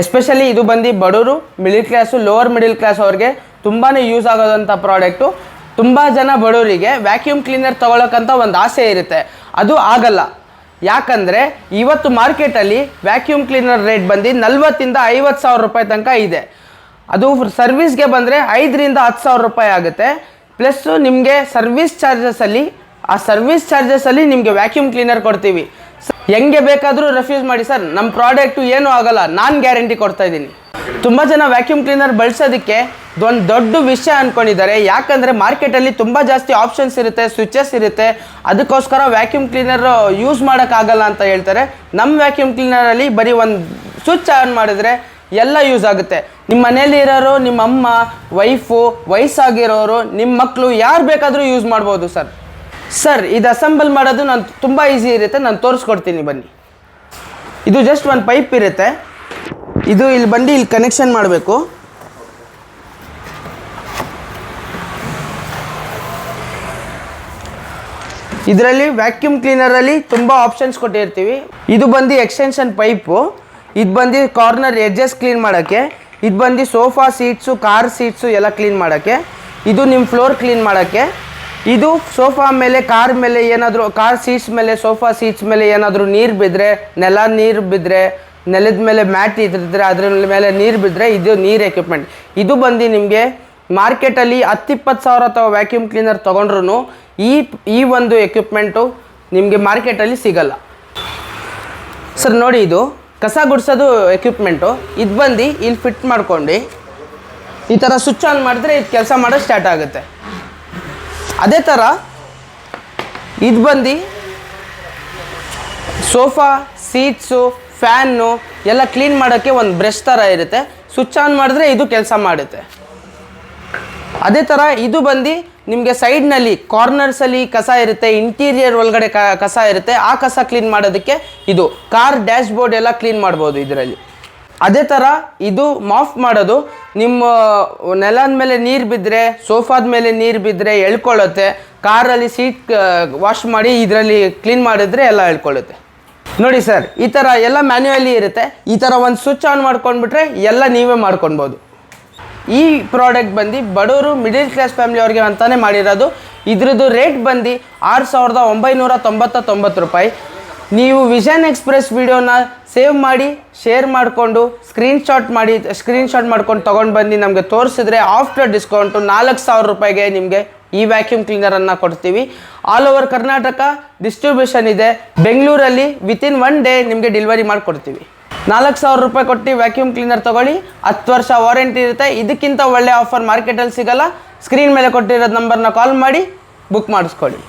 Especially ಇದು ಬಂದು ಬಡವರು middle class lower middle class ಅವ್ರಿಗೆ ತುಂಬಾ ಯೂಸ್ ಆಗೋದಂಥ ಪ್ರಾಡಕ್ಟು ತುಂಬ ಜನ ಬಡವರಿಗೆ ವ್ಯಾಕ್ಯೂಮ್ ಕ್ಲೀನರ್ ತೊಗೊಳಕ್ಕಂತ ಒಂದು ಆಸೆ ಇರುತ್ತೆ. ಅದು ಆಗಲ್ಲ. ಯಾಕಂದರೆ ಇವತ್ತು ಮಾರ್ಕೆಟಲ್ಲಿ ವ್ಯಾಕ್ಯೂಮ್ ಕ್ಲೀನರ್ ರೇಟ್ ಬಂದು ನಲ್ವತ್ತಿಂದ ಐವತ್ತು ಸಾವಿರ ರೂಪಾಯಿ ತನಕ ಇದೆ. ಅದು ಸರ್ವಿಸ್ಗೆ ಬಂದರೆ ಐದರಿಂದ ಹತ್ತು ಸಾವಿರ ರೂಪಾಯಿ ಆಗುತ್ತೆ. ಪ್ಲಸ್ಸು ನಿಮಗೆ ಸರ್ವಿಸ್ ಚಾರ್ಜಸಲ್ಲಿ ಆ ಸರ್ವಿಸ್ ಚಾರ್ಜಸಲ್ಲಿ ನಿಮಗೆ ವ್ಯಾಕ್ಯೂಮ್ ಕ್ಲೀನರ್ ಕೊಡ್ತೀವಿ. ಹೆಂಗೆ ಬೇಕಾದರೂ ರೆಫ್ಯೂಸ್ ಮಾಡಿ ಸರ್ ನಮ್ಮ ಪ್ರಾಡಕ್ಟು ಏನೂ ಆಗಲ್ಲ. ನಾನು ಗ್ಯಾರಂಟಿ ಕೊಡ್ತಾ ಇದ್ದೀನಿ. ತುಂಬ ಜನ ವ್ಯಾಕ್ಯೂಮ್ ಕ್ಲೀನರ್ ಬಳಸೋದಕ್ಕೆ ಒಂದು ದೊಡ್ಡ ವಿಷಯ ಅಂದ್ಕೊಂಡಿದ್ದಾರೆ ಯಾಕಂದರೆ ಮಾರ್ಕೆಟಲ್ಲಿ ತುಂಬ ಜಾಸ್ತಿ ಆಪ್ಷನ್ಸ್ ಇರುತ್ತೆ ಸ್ವಿಚಸ್ ಇರುತ್ತೆ. ಅದಕ್ಕೋಸ್ಕರ ವ್ಯಾಕ್ಯೂಮ್ ಕ್ಲೀನರ್ ಯೂಸ್ ಮಾಡೋಕ್ಕಾಗಲ್ಲ ಅಂತ ಹೇಳ್ತಾರೆ. ನಮ್ಮ ವ್ಯಾಕ್ಯೂಮ್ ಕ್ಲೀನರಲ್ಲಿ ಬರೀ ಒಂದು ಸ್ವಿಚ್ ಆನ್ ಮಾಡಿದ್ರೆ ಎಲ್ಲ ಯೂಸ್ ಆಗುತ್ತೆ. ನಿಮ್ಮ ಮನೇಲಿ ಇರೋರು ನಿಮ್ಮ ಅಮ್ಮ ವೈಫು ವಯಸ್ಸಾಗಿರೋರು ನಿಮ್ಮ ಮಕ್ಕಳು ಯಾರು ಬೇಕಾದರೂ ಯೂಸ್ ಮಾಡ್ಬೋದು ಸರ್ ಸರ್ ಇದು ಅಸೆಂಬಲ್ ಮಾಡೋದು ನಾನು ತುಂಬ ಈಸಿ ಇರುತ್ತೆ. ನಾನು ತೋರಿಸ್ಕೊಡ್ತೀನಿ ಬನ್ನಿ. ಇದು ಜಸ್ಟ್ ಒಂದು ಪೈಪ್ ಇರುತ್ತೆ. ಇದು ಇಲ್ಲಿ ಬಂದು ಇಲ್ಲಿ ಕನೆಕ್ಷನ್ ಮಾಡಬೇಕು. ಇದರಲ್ಲಿ ವ್ಯಾಕ್ಯೂಮ್ ಕ್ಲೀನರಲ್ಲಿ ತುಂಬ ಆಪ್ಷನ್ಸ್ ಕೊಟ್ಟಿರ್ತೀವಿ. ಇದು ಬಂದು ಎಕ್ಸ್ಟೆನ್ಷನ್ ಪೈಪು ಇದು ಬಂದು ಕಾರ್ನರ್ ಎಡ್ಜಸ್ ಕ್ಲೀನ್ ಮಾಡೋಕ್ಕೆ. ಇದು ಬಂದು ಸೋಫಾ ಸೀಟ್ಸು ಕಾರ್ ಸೀಟ್ಸು ಎಲ್ಲ ಕ್ಲೀನ್ ಮಾಡೋಕ್ಕೆ. ಇದು ನಿಮ್ಮ ಫ್ಲೋರ್ ಕ್ಲೀನ್ ಮಾಡೋಕ್ಕೆ. ಇದು ಸೋಫಾ ಮೇಲೆ, ಕಾರ್ ಮೇಲೆ ಏನಾದರೂ, ಕಾರ್ ಸೀಟ್ಸ್ ಮೇಲೆ, ಸೋಫಾ ಸೀಟ್ಸ್ ಮೇಲೆ ಏನಾದರೂ ನೀರು ಬಿದ್ದರೆ ನೆಲ ನೀರು ಬಿದ್ದರೆ ನೆಲದ ಮೇಲೆ ಮ್ಯಾಟ್ ಇದ್ರೆ ಅದ್ರ ಮೇಲೆ ನೀರು ಬಿದ್ದರೆ ಇದು ನೀರು ಎಕ್ವಿಪ್ಮೆಂಟ್ ಇದು ಬಂದು ನಿಮಗೆ ಮಾರ್ಕೆಟಲ್ಲಿ ಹತ್ತಿಪ್ಪತ್ತು ಸಾವಿರ ಅಥವಾ ವ್ಯಾಕ್ಯೂಮ್ ಕ್ಲೀನರ್ ತೊಗೊಂಡ್ರು ಈ ಈ ಒಂದು ಎಕ್ವಿಪ್ಮೆಂಟು ನಿಮಗೆ ಮಾರ್ಕೆಟಲ್ಲಿ ಸಿಗಲ್ಲ. ಸರ್ ನೋಡಿ ಇದು, ಕಸ ಗುಡಿಸೋದು ಎಕ್ವಿಪ್ಮೆಂಟು ಇದು ಬಂದು ಇಲ್ಲಿ ಫಿಟ್ ಮಾಡ್ಕೊಂಡು ಈ ಥರ ಸ್ವಿಚ್ ಆನ್ ಮಾಡಿದ್ರೆ ಇದು ಕೆಲಸ ಮಾಡೋದು ಸ್ಟಾರ್ಟ್ ಆಗುತ್ತೆ. ಅದೇ ಥರ ಇದು ಬಂದು. ಸೋಫಾ, ಸೀಟ್ಸು ಫ್ಯಾನು ಎಲ್ಲ ಕ್ಲೀನ್ ಮಾಡೋಕ್ಕೆ ಒಂದು ಬ್ರಷ್ ಥರ ಇರುತ್ತೆ. ಸ್ವಿಚ್ ಆನ್ ಮಾಡಿದ್ರೆ ಇದು ಕೆಲಸ ಮಾಡುತ್ತೆ. ಅದೇ ಥರ ಇದು ಬಂದು ನಿಮಗೆ ಸೈಡ್ನಲ್ಲಿ ಕಾರ್ನರ್ಸಲ್ಲಿ ಕಸ ಇರುತ್ತೆ ಇಂಟೀರಿಯರ್ ಒಳಗಡೆ ಕಸ ಇರುತ್ತೆ, ಆ ಕಸ ಕ್ಲೀನ್ ಮಾಡೋದಕ್ಕೆ ಇದು ಕಾರ್ ಡ್ಯಾಶ್ಬೋರ್ಡ್ ಎಲ್ಲ ಕ್ಲೀನ್ ಮಾಡ್ಬೋದು ಇದರಲ್ಲಿ. ಅದೇ ಥರ ಇದು ಮಾಫ್ ಮಾಡೋದು. ನಿಮ್ಮ ನೆಲದ ಮೇಲೆ ನೀರು ಬಿದ್ದರೆ ಸೋಫಾದ ಮೇಲೆ ನೀರು ಬಿದ್ದರೆ ಎಳ್ಕೊಳ್ಳುತ್ತೆ. ಕಾರಲ್ಲಿ ಸೀಟ್ ವಾಶ್ ಮಾಡಿ ಇದರಲ್ಲಿ ಕ್ಲೀನ್ ಮಾಡಿದ್ರೆ ಎಲ್ಲ ಎಳ್ಕೊಳ್ಳುತ್ತೆ. ನೋಡಿ ಸರ್, ಈ ಥರ ಎಲ್ಲ ಮ್ಯಾನ್ಯುವಲಿ ಇರುತ್ತೆ. ಈ ಥರ ಒಂದು ಸ್ವಿಚ್ ಆನ್ ಮಾಡ್ಕೊಂಡ್ಬಿಟ್ರೆ ಎಲ್ಲ ನೀವೇ ಮಾಡ್ಕೊಳ್ಬೋದು. ಈ ಪ್ರಾಡಕ್ಟ್ ಬಂದು ಬಡವರು ಮಿಡಿಲ್ ಕ್ಲಾಸ್ ಫ್ಯಾಮಿಲಿ ಅವ್ರಿಗೆ ಅಂತಾನೆ ಮಾಡಿರೋದು. ಇದ್ರದ್ದು ರೇಟ್ ಬಂದು ಆರು ಸಾವಿರದ ಒಂಬೈನೂರ ತೊಂಬತ್ತ ತೊಂಬತ್ತು ರೂಪಾಯಿ. ನೀವು ವಿಷನ್ ಎಕ್ಸ್ಪ್ರೆಸ್ ವಿಡಿಯೋನ ಸೇವ್ ಮಾಡಿ, ಶೇರ್ ಮಾಡಿಕೊಂಡು ಸ್ಕ್ರೀನ್ಶಾಟ್ ಮಾಡಿ ಸ್ಕ್ರೀನ್ಶಾಟ್ ಮಾಡ್ಕೊಂಡು ತೊಗೊಂಡು ಬಂದು ನಮಗೆ ತೋರಿಸಿದ್ರೆ ಆಫ್ಟರ್ ಡಿಸ್ಕೌಂಟು ನಾಲ್ಕು ಸಾವಿರ ರೂಪಾಯಿಗೆ ನಿಮಗೆ ಈ ವ್ಯಾಕ್ಯೂಮ್ ಕ್ಲೀನರನ್ನು ಕೊಡ್ತೀವಿ. ಆಲ್ ಓವರ್ ಕರ್ನಾಟಕ ಡಿಸ್ಟ್ರಿಬ್ಯೂಷನ್ ಇದೆ. ಬೆಂಗಳೂರಲ್ಲಿ ವಿತಿನ್ ಒನ್ ಡೇ ನಿಮಗೆ ಡೆಲಿವರಿ ಮಾಡಿಕೊಡ್ತೀವಿ. ನಾಲ್ಕು ಸಾವಿರ ರೂಪಾಯಿ ಕೊಟ್ಟು ವ್ಯಾಕ್ಯೂಮ್ ಕ್ಲೀನರ್ ತಗೊಳ್ಳಿ, ಹತ್ತು ವರ್ಷ ವಾರಂಟಿ ಇರುತ್ತೆ. ಇದಕ್ಕಿಂತ ಒಳ್ಳೆ ಆಫರ್ ಮಾರ್ಕೆಟಲ್ಲಿ ಸಿಗಲ್ಲ. ಸ್ಕ್ರೀನ್ ಮೇಲೆ ಕೊಟ್ಟಿರೋದು ನಂಬರ್ನ ಕಾಲ್ ಮಾಡಿ ಬುಕ್ ಮಾಡಿಸ್ಕೊಳ್ಳಿ.